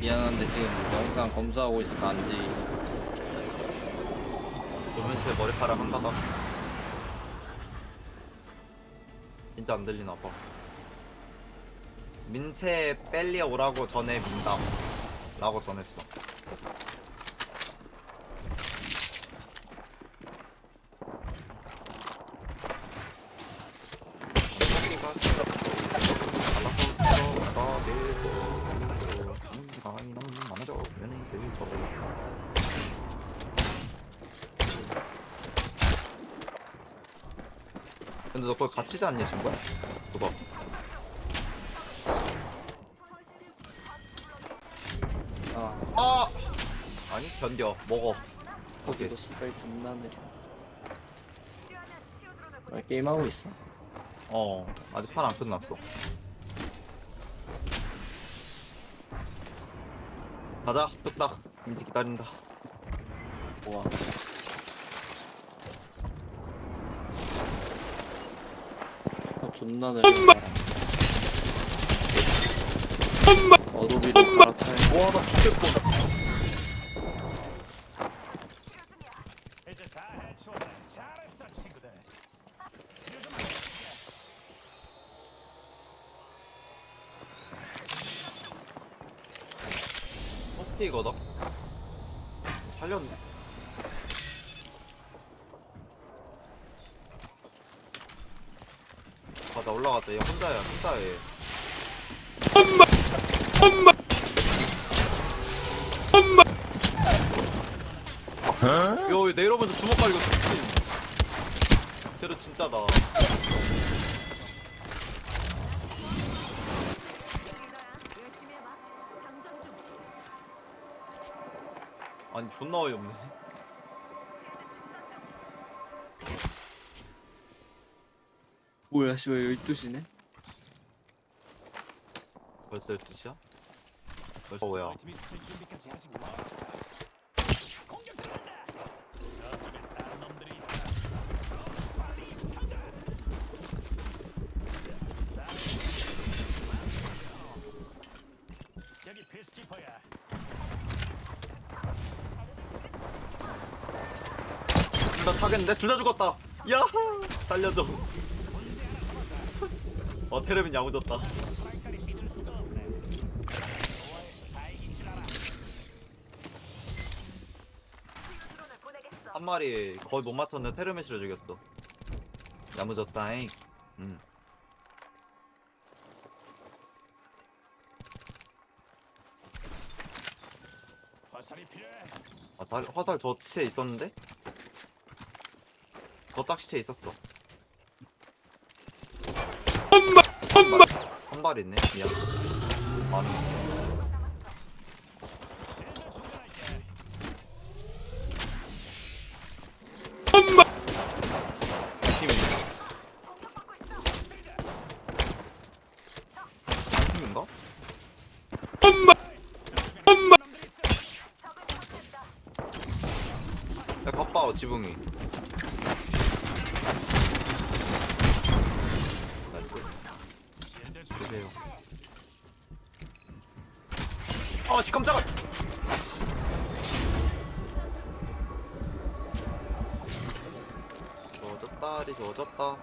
미안한데 지금 영상 검사하고 있어서 안 돼. 도면체 머리카락 한 가닥? 진짜 안 들리나 봐. 민채 빨리 오라고 전에 민다 라고 전했어 근데 너 거기 갇히지 않니 친구야? 그거. 아, 아! 아니 견뎌. 먹어. 오케이. 거기도 씨발 존나 느려. 아, 게임하고 있어. 어. 아직 판 안 끝났어. 가자. 뚝딱 민지 기다린다 뭐야. 아, 존나 느려. 어도비로 갈아타야 와 나 죽겠고 이제 다 해치웠다. 잘했어, 친구들. 치료 좀 포스트이거든 살렸네. 가자 올라가자 얘 혼자야 혼자해 엄마! 엄마! 엄마! 야 내려오면서 주먹 갈고 쟤로 진짜다 아니 존나 어이없네 뭐야, 씨발 12시네? 벌써 12시야? 벌써 뭐야. 여기 피스키퍼야. 둘 다 타겠는데? 둘 다 죽었다 야 살려줘 어 테레빈 야무졌다. 한 마리 거의 못 맞췄는데 테르메시를 죽였어 야무졌다잉 음. 화살이 필요해. 화살, 화살 저 시체에 있었는데? 저 딱 시체에 있었어 한 발, 한발 있네 미안 많은 충전할게. 팀이 한 팀인가? 놈들이 있어. 야 겉봐 지붕이. 나이스. 실드 충전. 주세요. 아지 깜짝아! 좋아졌다 리 좋아졌다.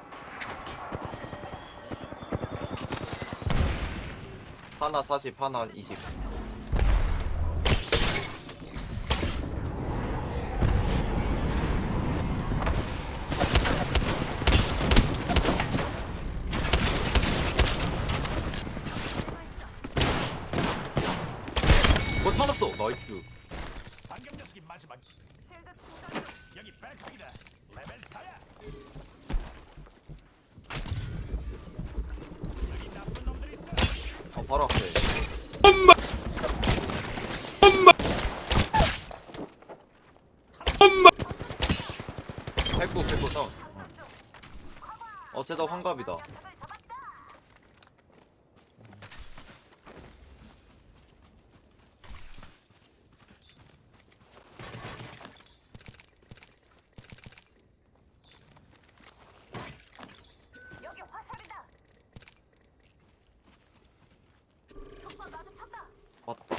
하나 40 하나 20 뭐 타났어 나이스 방금 녀석이 마지막. 여기 백팩이다. 레벨 4야. 여기 나쁜 놈들이 있어. 어 바로 앞에 백구 백구 다운 어 쟤다 환갑이다 여기 화살이다. 적과 마주쳤다. 맞다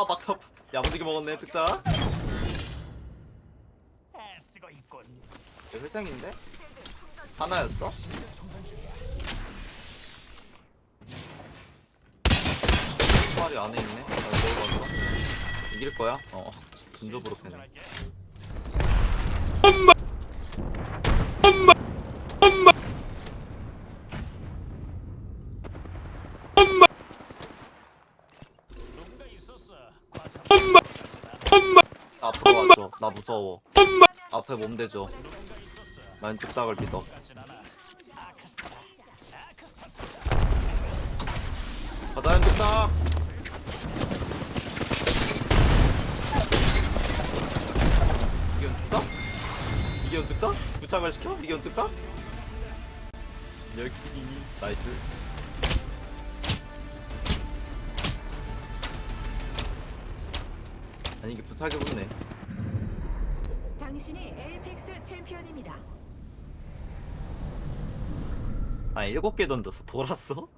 아 막타 야무지게 먹었네 있군. 이거 회생인데? 하나였어? 총알이 안에 있네 나 이거 봤어 이길 거야? 어 근접으로 패네 충전할게. 누군가 있었어. 과자. 앞으로 와줘 나 무서워 앞에 몸 대줘. 난 뚝딱을 믿어. 가자 뚝딱 이건 뚝딱? 이건 뚝딱? 부착을 시켜? 이건 뚝딱? 여기 나이스 아니 이게 부착이 붙네 당신이 엘픽스 챔피언입니다. 아 일곱 개 던졌어 돌았어?